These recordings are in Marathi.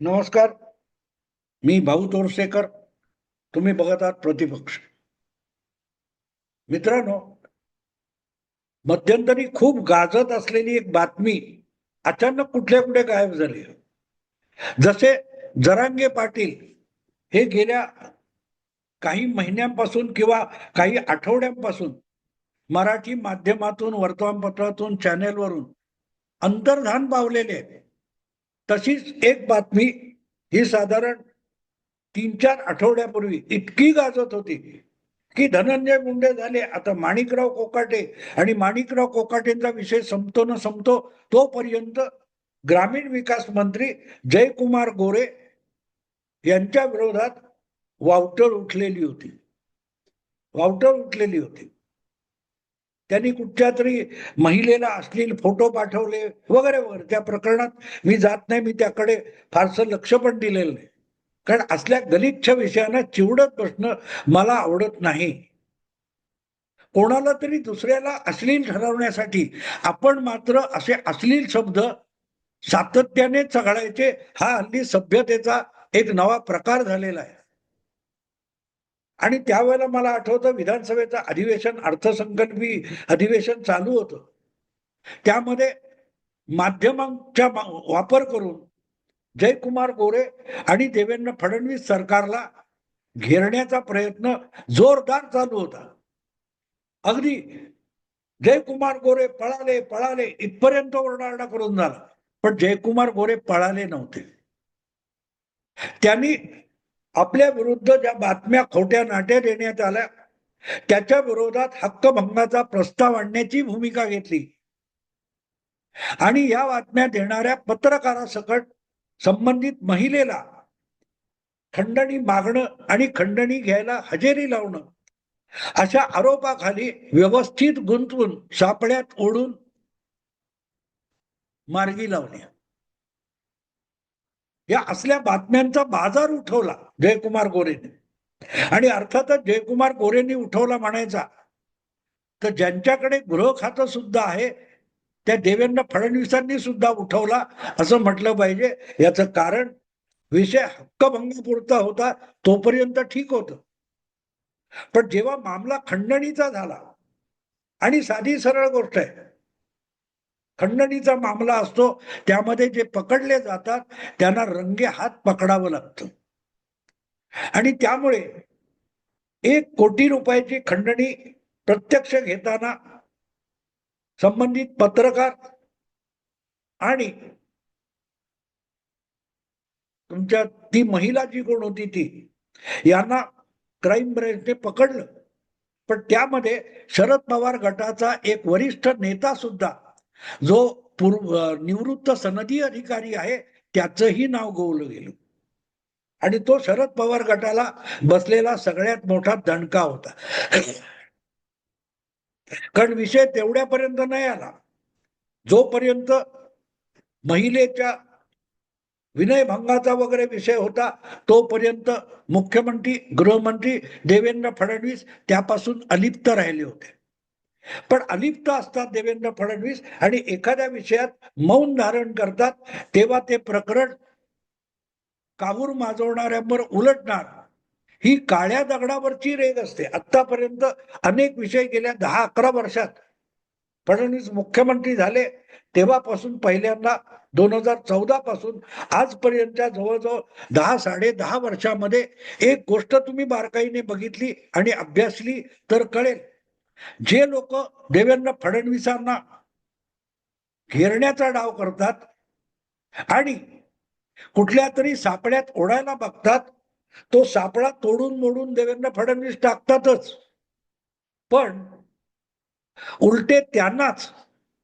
नमस्कार मी भाऊ तोरसेकर तुम्ही बघत आहात प्रतिपक्ष. मित्रांनो मध्यंतरी खूप गाजत असलेली एक बातमी अचानक कुठल्या कुठे गायब झाली. जसे जरांगे पाटील हे गेल्या काही महिन्यांपासून किंवा काही आठवड्यांपासून मराठी माध्यमातून वर्तमानपत्रातून चॅनेलवरून अंतर्धान पावलेले आहेत. तशीच एक बातमी ही साधारण तीन चार आठवड्यापूर्वी इतकी गाजत होती की धनंजय मुंडे झाले आता माणिकराव कोकाटे आणि माणिकराव कोकाटेंचा विषय संपतो न संपतो तोपर्यंत ग्रामीण विकास मंत्री जयकुमार गोरे यांच्या विरोधात वावटळ उठलेली होती. वावटळ उठलेली होती. त्यांनी कुठच्या तरी महिलेला अश्लील फोटो पाठवले वगैरे वगैरे. त्या प्रकरणात मी जात नाही मी त्याकडे फारसं लक्ष पण दिलेलं नाही. कारण असल्या गलिच्छ विषयांना चिवडत बसणं मला आवडत नाही. कोणाला तरी दुसऱ्याला अश्लील ठरवण्यासाठी आपण मात्र असे अश्लील शब्द सातत्याने चघळायचे. हा हल्ली सभ्यतेचा एक नवा प्रकार झालेला आहे. आणि त्यावेळेला मला आठवतं विधानसभेचं अधिवेशन अर्थसंकल्पी अधिवेशन चालू होतं. त्यामध्ये माध्यमांचा वापर करून जयकुमार गोरे आणि देवेंद्र फडणवीस सरकारला घेरण्याचा प्रयत्न जोरदार चालू होता. अगदी जयकुमार गोरे पळाले पळाले इथपर्यंत ओरडाओरडा करून झाला. पण जयकुमार गोरे पळाले नव्हते. त्यांनी आपल्या विरुद्ध ज्या बातम्या खोट्या नाट्या देण्यात आल्या त्याच्या विरोधात हक्कभंगाचा प्रस्ताव आणण्याची भूमिका घेतली. आणि या बातम्या देणाऱ्या पत्रकारासकट संबंधित महिलेला खंडणी मागणं आणि खंडणी घ्यायला हजेरी लावणं अशा आरोपाखाली व्यवस्थित गुंतवून सापड्यात ओढून मार्गी लावल्या या असल्या बातम्यांचा बाजार उठवला जयकुमार गोरेने. आणि अर्थातच जयकुमार गोरेंनी उठवला म्हणायचा तर ज्यांच्याकडे गृह खातं सुद्धा आहे त्या देवेंद्र फडणवीसांनी सुद्धा उठवला असं म्हटलं पाहिजे. याचं कारण विषय हक्कभंगापुरता होता तोपर्यंत ठीक होत. पण जेव्हा मामला खंडणीचा झाला आणि साधी सरळ गोष्ट आहे खंडणीचा मामला असतो त्यामध्ये जे पकडले जातात त्यांना रंगे हात पकडावं लागतं. आणि त्यामुळे एक कोटी रुपयाची खंडणी प्रत्यक्ष घेताना संबंधित पत्रकार आणि तुमच्या ती महिला जी कोण होती ती यांना क्राईम ब्रँचने पकडलं. पण त्यामध्ये शरद पवार गटाचा एक वरिष्ठ नेता सुद्धा जो पूर्व निवृत्त सनदी अधिकारी आहे त्याचंही नाव गोवलं गेलं. आणि तो शरद पवार गटाला बसलेला सगळ्यात मोठा दणका होता. कारण विषय तेवढ्यापर्यंत नाही आला. जोपर्यंत महिलेच्या विनयभंगाचा वगैरे विषय होता तोपर्यंत मुख्यमंत्री गृहमंत्री देवेंद्र फडणवीस त्यापासून अलिप्त राहिले होते. पण अलिप्त असतात देवेंद्र फडणवीस आणि एखाद्या विषयात मौन धारण करतात तेव्हा ते प्रकरण काबूर माजवणाऱ्यांवर उलटणार. ही काळ्या दगडावरची रेग असते. आतापर्यंत अनेक विषय गेल्या दहा अकरा वर्षात फडणवीस मुख्यमंत्री झाले. तेव्हापासून पहिल्यांदा दोन हजार चौदा पासून आजपर्यंतच्या जवळजवळ दहा साडे दहा वर्षामध्ये एक गोष्ट तुम्ही बारकाईने बघितली आणि अभ्यासली तर कळेल. जे लोक देवेंद्र फडणवीसांना घेरण्याचा डाव करतात आणि कुठल्या तरी सापड्यात ओढायला बघतात तो सापळा तोडून मोडून देवेंद्र फडणवीस टाकतातच. पण उलटे त्यांनाच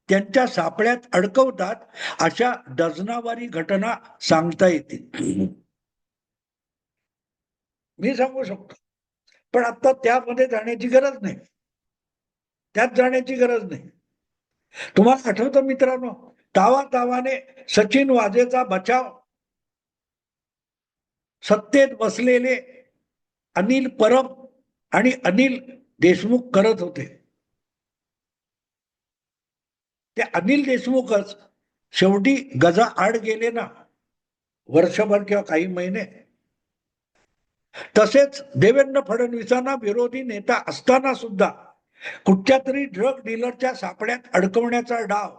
त्यांच्या सापळ्यात अडकवतात अशा डझनावारी घटना सांगता येतील. मी सांगू शकतो. पण आता त्यामध्ये जाण्याची गरज नाही. त्यात जाण्याची गरज नाही. तुम्हाला आठवतं मित्रांनो तावा तावाने सचिन वाजेचा बचाव सत्तेत बसलेले अनिल परब आणि अनिल देशमुख करत होते. ते अनिल देशमुखच शेवटी गजा आड गेले ना वर्षभर किंवा काही महिने. तसेच देवेंद्र फडणवीसांना विरोधी नेता असताना सुद्धा कुठच्या तरी ड्रग डीलरच्या सापड्यात अडकवण्याचा डाव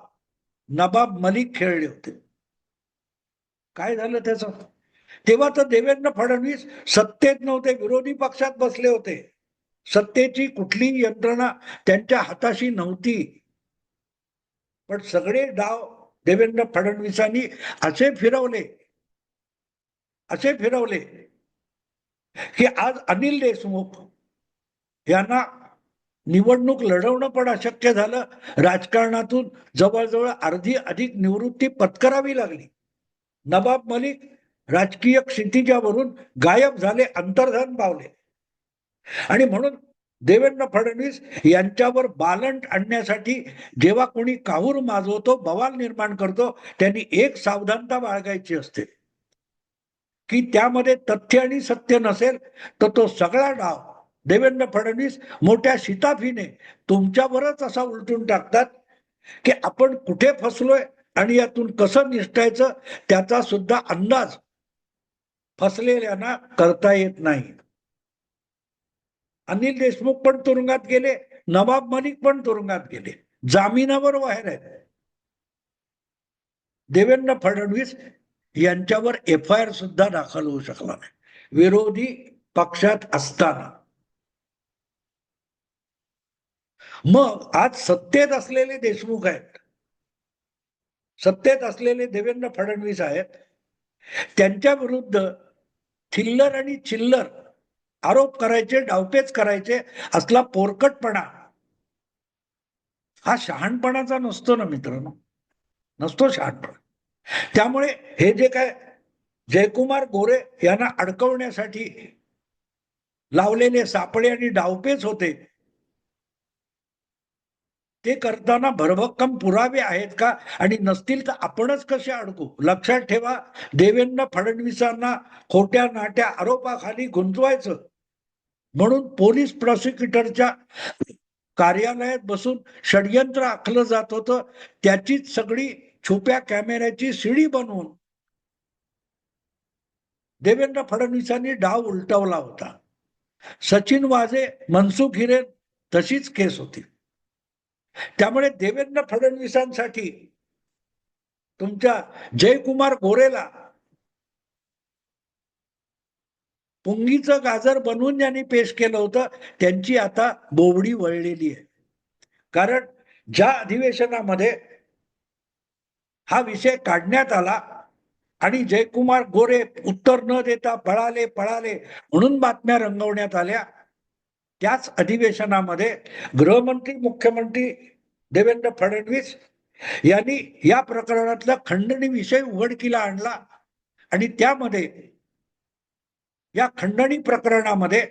नबाब मलिक खेळले होते. काय झालं त्याच? तेव्हा तर देवेंद्र फडणवीस सत्तेत नव्हते विरोधी पक्षात बसले होते. सत्तेची कुठली यंत्रणा त्यांच्या हाताशी नव्हती. पण सगळे डाव देवेंद्र फडणवीसांनी असे फिरवले असे फिरवले की आज अनिल देशमुख यांना निवडणूक लढवणं पण अशक्य झालं. राजकारणातून जवळजवळ अर्धी अधिक निवृत्ती पत्करावी लागली. नवाब मलिक राजकीय क्षितिजावरून गायब झाले अंतर्धान पावले. आणि म्हणून देवेंद्र फडणवीस यांच्यावर बालंट आणण्यासाठी जेव्हा कोणी काहूर माजवतो बवाल निर्माण करतो त्यांनी एक सावधानता बाळगायची असते. की त्यामध्ये तथ्य आणि सत्य नसेल तर तो सगळा डाव देवेंद्र फडणवीस मोठ्या शिताफीने तुमच्यावरच असा उलटून टाकतात की आपण कुठे फसलोय आणि यातून कसं निष्ठायचं त्याचा सुद्धा अंदाज फसलेल्यांना करता येत नाही. अनिल देशमुख पण तुरुंगात गेले नवाब मलिक पण तुरुंगात गेले जामिनावर बाहेर आहेत. देवेंद्र फडणवीस यांच्यावर एफ आय आर सुद्धा दाखल होऊ शकला नाही. विरोधी पक्षात असताना मग आज सत्तेत असलेले देशमुख आहेत सत्तेत असलेले देवेंद्र फडणवीस आहेत त्यांच्या विरुद्ध थिल्लर आणि चिल्लर आरोप करायचे डावपेच करायचे असला पोरकटपणा. हा शहाणपणाचा नसतो ना मित्रांनो नसतो शहाणपणा. त्यामुळे हे जे काय जयकुमार गोरे यांना अडकवण्यासाठी लावलेले सापळे आणि डावपेच होते ते करताना भरभक्कम पुरावे आहेत का? आणि नसतील तर आपणच कसे अडकू? लक्षात ठेवा देवेंद्र फडणवीसांना खोट्या नाट्या आरोपाखाली गुंतवायचं. म्हणून पोलीस प्रॉसिक्युटरच्या कार्यालयात बसून षडयंत्र आखलं जात होतं. त्याचीच सगळी छुप्या कॅमेऱ्याची शिडी बनवून देवेंद्र फडणवीसांनी डाव उलटवला होता. सचिन वाजे मनसुख हिरेन तशीच केस होती. त्यामुळे देवेंद्र फडणवीसांसाठी तुमच्या जयकुमार गोरेला पुंगीचं गाजर बनवून ज्यांनी पेश केलं होतं त्यांची आता बोबडी वळलेली आहे. कारण ज्या अधिवेशनामध्ये हा विषय काढण्यात आला आणि जयकुमार गोरे उत्तर न देता पळाले पळाले म्हणून बातम्या रंगवण्यात आल्या त्याच अधिवेशनामध्ये गृहमंत्री मुख्यमंत्री देवेंद्र फडणवीस यांनी या प्रकरणातला खंडणी विषय उघडकीला आणला आणि त्यामध्ये या खंडणी प्रकरणामध्ये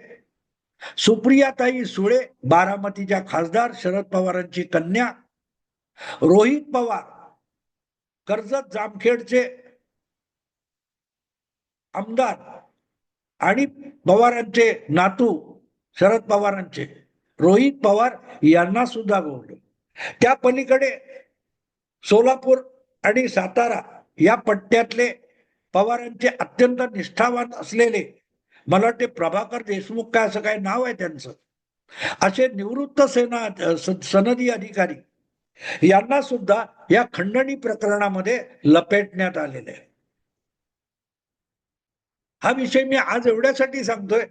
सुप्रियाताई सुळे बारामतीच्या खासदार शरद पवारांची कन्या रोहित पवार कर्जत जामखेडचे आमदार आणि पवारांचे नातू शरद पवारांचे. रोहित पवार यांना सुद्धा गोवलं त्या पलीकडे सोलापूर आणि सातारा या पट्ट्यातले पवारांचे अत्यंत निष्ठावान असलेले मला वाटते प्रभाकर देशमुख काय असं काय नाव आहे त्यांचं. असे निवृत्त सेना सनदी अधिकारी यांना सुद्धा या खंडणी प्रकरणामध्ये लपेटण्यात आलेले आहे. हा विषय मी आज एवढ्यासाठी सांगतोय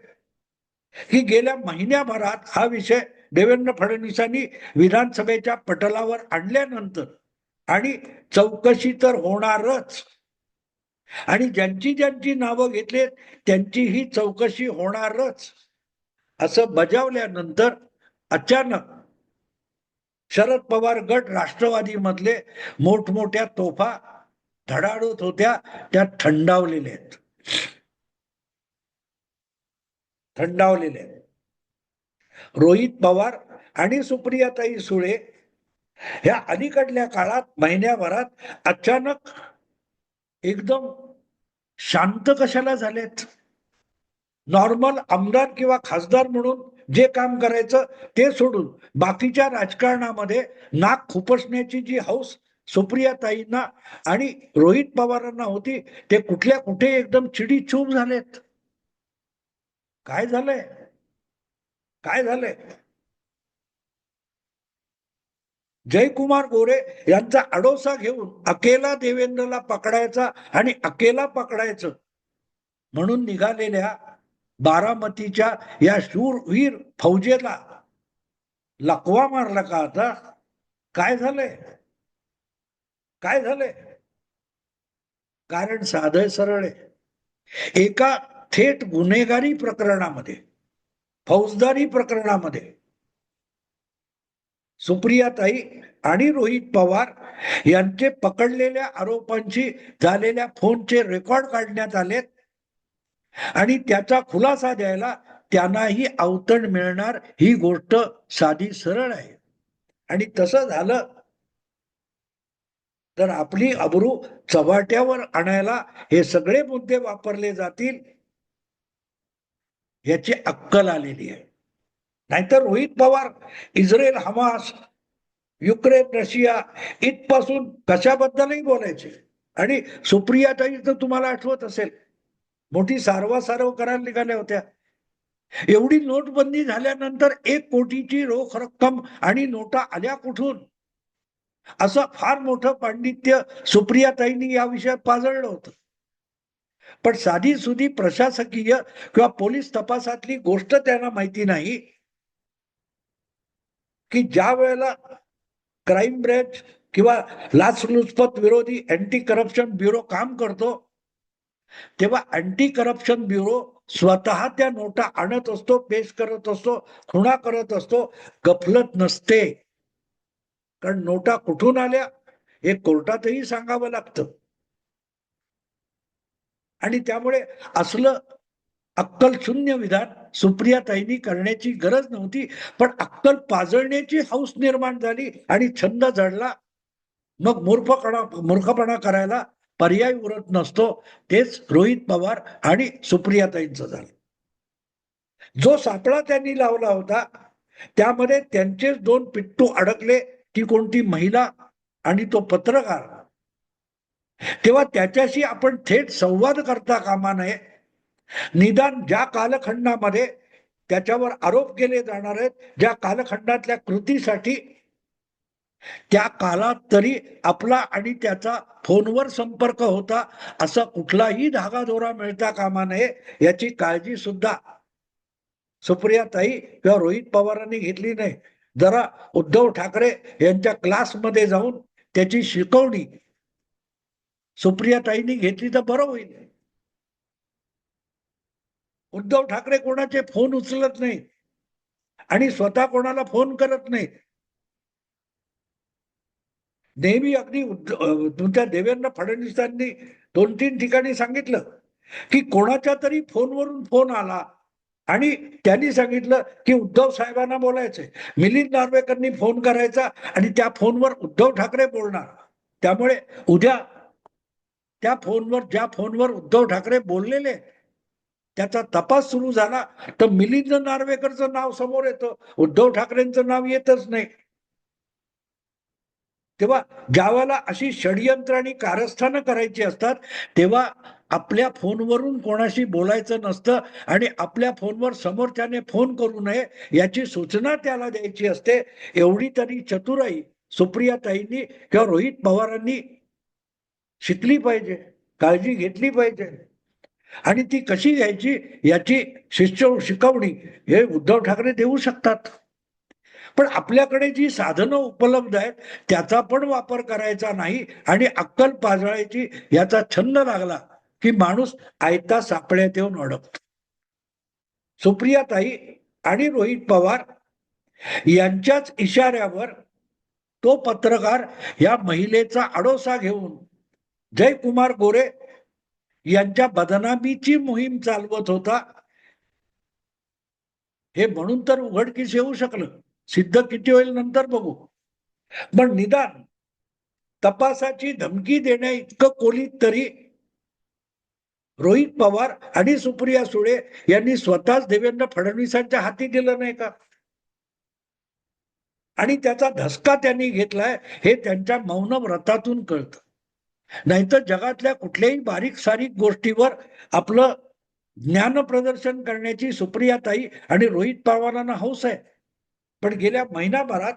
की गेल्या महिन्याभरात हा विषय देवेंद्र फडणवीसांनी विधानसभेच्या पटलावर आणल्यानंतर आणि चौकशी तर होणारच. आणि ज्यांची ज्यांची नावं घेतलीत त्यांची ही चौकशी होणारच. असं बजावल्यानंतर अचानक शरद पवार गट राष्ट्रवादी मधले मोठमोठ्या तोफा धडाडत होत्या त्या थंडावलेल्या आहेत. थंडावलेले आहेत. रोहित पवार आणि सुप्रियाताई सुळे ह्या अलीकडल्या काळात महिन्याभरात अचानक एकदम शांत कशाला झालेत? नॉर्मल आमदार किंवा खासदार म्हणून जे काम करायचं ते सोडून बाकीच्या राजकारणामध्ये नाक खुपसण्याची जी हौस सुप्रियाताईंना आणि रोहित पवारांना होती ते कुठल्या कुठे एकदम चिडी चूप झालेत? काय झालंय? काय झालंय? जयकुमार गोरे यांचा अडोसा घेऊन अकेला देवेंद्रला पकडायचा आणि अकेला पकडायचं. म्हणून निघालेल्या बारामतीच्या या शूरवीर फौजेला लकवा मारला का आता? काय झालंय? काय झालंय? कारण साधं सरळ आहे. एका थेट गुन्हेगारी प्रकरणामध्ये फौजदारी प्रकरणामध्ये सुप्रियाताई आणि रोहित पवार यांचे पकडलेल्या आरोपांची झालेल्या फोनचे रेकॉर्ड काढण्यात आलेत आणि त्याचा खुलासा द्यायला त्यांनाही अवतण मिळणार ही गोष्ट साधी सरळ आहे. आणि तसं झालं तर आपली अब्रू चव्हाट्यावर आणायला हे सगळे मुद्दे वापरले जातील. याची अक्कल आलेली आहे. नाहीतर Rohit Pawar Israel Hamas Ukraine Russia इथपासून कशाबद्दलही बोलायचे? आणि सुप्रियाताई तर तुम्हाला आठवत असेल मोठी सारवासारव करायला निघाल्या होत्या. एवढी नोटबंदी झाल्यानंतर एक कोटीची रोख रक्कम आणि नोटा आल्या कुठून? असं फार मोठं पांडित्य सुप्रियाताईंनी या विषयात पाजळलं होतं. पण साधी सुधी प्रशासकीय किंवा पोलीस तपासातली गोष्ट त्यांना माहिती नाही की ज्या वेळेला क्राईम ब्रँच किंवा लाचलुचपत विरोधी अँटी करप्शन ब्युरो काम करतो तेव्हा अँटी करप्शन ब्युरो स्वतः त्या नोटा आणत असतो पेश करत असतो खुणा करत असतो गफलत नसते. कारण नोटा कुठून आल्या हे कोर्टातही सांगावं लागतं. आणि त्यामुळे असलं अक्कल शून्य विधान सुप्रियाताईंनी करण्याची गरज नव्हती पण अक्कल पाजळण्याची हौस निर्माण झाली आणि छंद जडला. मग मूर्खपणा मूर्खपणा करायला पर्याय उरत नसतो तेच रोहित पवार आणि सुप्रियाताईंचं झालं. जो सापळा त्यांनी लावला होता त्यामध्ये त्यांचेच दोन पिट्टू अडकले ती कोणती महिला आणि तो पत्रकार. तेव्हा त्याच्याशी आपण थेट संवाद करता कामा नये. निदान ज्या कालखंडामध्ये त्याच्यावर आरोप केले जाणार आहेत ज्या कालखंडातल्या कृतीसाठी त्या कालात तरी आपला आणि त्याचा फोनवर संपर्क होता असा कुठलाही धागाधोरा मिळता कामा नये याची काळजी सुद्धा सुप्रिया ताई किंवा रोहित पवारांनी घेतली नाही. जरा उद्धव ठाकरे यांच्या क्लासमध्ये जाऊन त्याची शिकवणी सुप्रियाताईंनी घेतली तर बरं होईल. उद्धव ठाकरे कोणाचे फोन उचलत नाही आणि स्वतः कोणाला फोन करत नाही नेहमी अगदी तुमच्या देवेंद्र फडणवीसांनी दोन तीन ठिकाणी सांगितलं की कोणाच्या तरी फोनवरून फोन आला आणि त्यांनी सांगितलं की उद्धव साहेबांना बोलायचंय. मिलिंद नार्वेकरनी फोन करायचा आणि त्या फोनवर उद्धव ठाकरे बोलणार. त्यामुळे उद्या त्या फोनवर ज्या फोनवर उद्धव ठाकरे बोललेले त्याचा तपास सुरू झाला. तर मिलिंद नार्वेकरचं नाव समोर येतं. उद्धव ठाकरेंचं नाव येतच नाही. तेव्हा ज्यावेळेला अशी षडयंत्र आणि कारस्थानं करायची असतात तेव्हा आपल्या फोनवरून कोणाशी बोलायचं नसतं आणि आपल्या फोनवर समोरच्याने फोन करू नये याची सूचना त्याला द्यायची असते. एवढी तरी चतुराई सुप्रियाताईंनी किंवा रोहित पवारांनी शिकली पाहिजे काळजी घेतली पाहिजे. आणि ती कशी घ्यायची याची शिष्य शिकवणी हे उद्धव ठाकरे देऊ शकतात. पण आपल्याकडे जी साधनं उपलब्ध आहेत त्याचा पण वापर करायचा नाही आणि अक्कल पाजळायची याचा छंद लागला की माणूस आयता सापळ्यात येऊन अडकतो. सुप्रियाताई आणि रोहित पवार यांच्याच इशाऱ्यावर तो पत्रकार या महिलेचा आडोसा घेऊन जयकुमार गोरे यांच्या बदनामीची मोहीम चालवत होता. हे म्हणून तर उघडकीस येऊ शकलं. सिद्ध किती होईल नंतर बघू. पण निदान तपासाची धमकी देण्या इतकं कोलीत तरी रोहित पवार आणि सुप्रिया सुळे यांनी स्वतःच देवेंद्र फडणवीसांच्या हाती दिलं नाही का? आणि त्याचा धसका त्यांनी घेतलाय हे त्यांच्या मौन व्रतातून कळतं. नाहीतर जगातल्या कुठल्याही बारीक सारीक गोष्टीवर आपलं ज्ञान प्रदर्शन करण्याची सुप्रियाताई आणि रोहित पवारांना हौस आहे. पण गेल्या महिनाभरात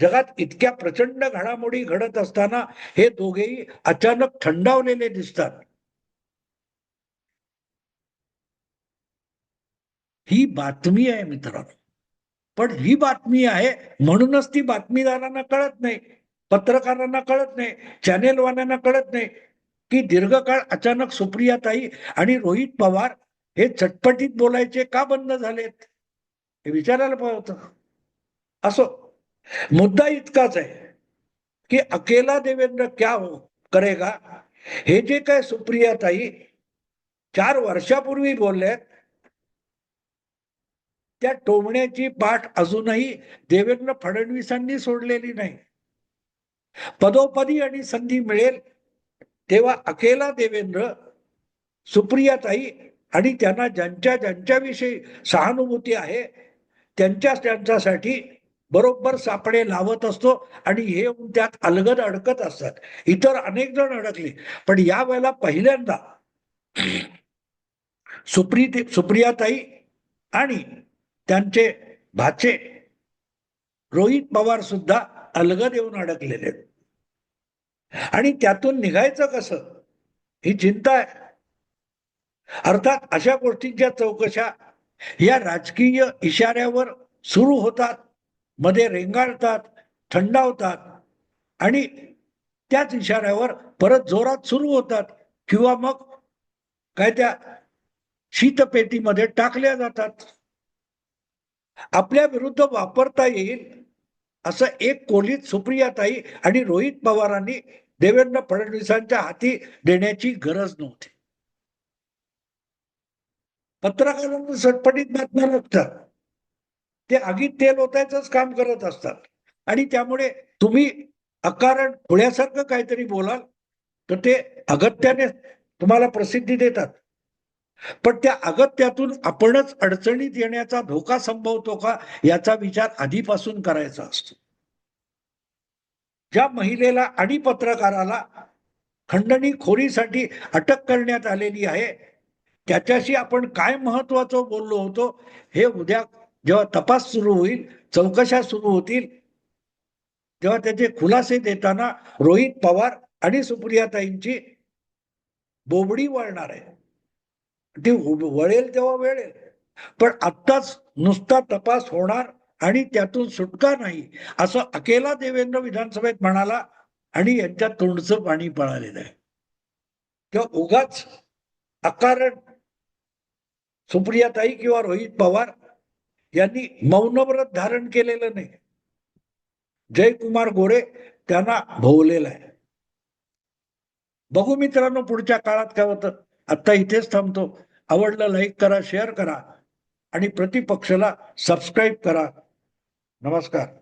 जगात इतक्या प्रचंड घडामोडी घडत असताना हे दोघेही अचानक थंडावलेले दिसतात. ही बातमी आहे मित्रांनो. पण ही बातमी आहे म्हणूनच ती बातमीदारांना कळत नाही. पत्रकारांना कळत नाही चॅनेलवाल्यांना कळत नाही की दीर्घकाळ अचानक सुप्रियाताई आणि रोहित पवार हे चटपटीत बोलायचे का बंद झालेत? हे विचारायला पाहिजे होतं. असो मुद्दा इतकाच आहे की अकेला देवेंद्र क्या हो करेगा? हे जे काय सुप्रियाताई चार वर्षापूर्वी बोलल्यात त्या टोमण्याची पाठ अजूनही देवेंद्र फडणवीसांनी सोडलेली नाही. पदोपदी आणि संधी मिळेल तेव्हा अकेला देवेंद्र सुप्रियाताई आणि त्यांना ज्यांच्या ज्यांच्याविषयी सहानुभूती आहे त्यांच्या त्यांच्यासाठी बरोबर सापडे लावत असतो आणि हे येऊन त्यात अलगद अडकत असतात. इतर अनेक जण अडकले पण या वेळेला पहिल्यांदा सुप्री सुप्रियाताई आणि त्यांचे भाचे रोहित पवार सुद्धा अलगद येऊन अडकलेले आहेत. आणि त्यातून निघायचं कसं? ही चिंता आहे. अर्थात अशा गोष्टींच्या चौकशा या राजकीय इशाऱ्यावर सुरू होतात मध्ये रेंगाळतात थंडावतात आणि त्याच इशाऱ्यावर परत जोरात सुरू होतात किंवा मग काय त्या शीतपेटीमध्ये टाकल्या जातात. आपल्या विरुद्ध वापरता येईल असं एक कोलीत सुप्रियाताई आणि रोहित पवारांनी देवेंद्र फडणवीसांच्या हाती देण्याची गरज नव्हती. पत्रकारांना सटपटीत बातम्या लागतात. ते आगीत तेल ओतायचंच काम करत असतात. आणि त्यामुळे तुम्ही अकारण खुळ्यासारखं काहीतरी बोलाल तर ते अगत्याने तुम्हाला प्रसिद्धी देतात. पण त्या अगत्यातून आपणच अडचणीत येण्याचा धोका संभवतो का याचा विचार आधीपासून करायचा असतो. ज्या महिलेला आणि पत्रकाराला खंडणी खोरीसाठी अटक करण्यात आलेली आहे त्याच्याशी आपण काय महत्वाचं बोललो होतो हे उद्या जेव्हा तपास सुरू होईल चौकशा सुरू होतील तेव्हा त्याचे खुलासे देताना रोहित पवार आणि सुप्रियाताईंची बोबडी वळणार आहे. ती वळेल तेव्हा वेळेल. पण आत्ताच नुसता तपास होणार आणि त्यातून सुटका नाही असं अकेला देवेंद्र विधानसभेत म्हणाला आणि यांच्या तोंडचं पाणी पळालेलं आहे. किंवा उगाच अकारण सुप्रियाताई किंवा रोहित पवार यांनी मौनव्रत धारण केलेलं नाही. जयकुमार गोरे त्यांना भोवलेला आहे. बघू मित्रांनो पुढच्या काळात काय होतं? आता इथेच थांबतो. आवडलं लाईक करा शेअर करा आणि प्रतिपक्षाला सबस्क्राईब करा. नमस्कार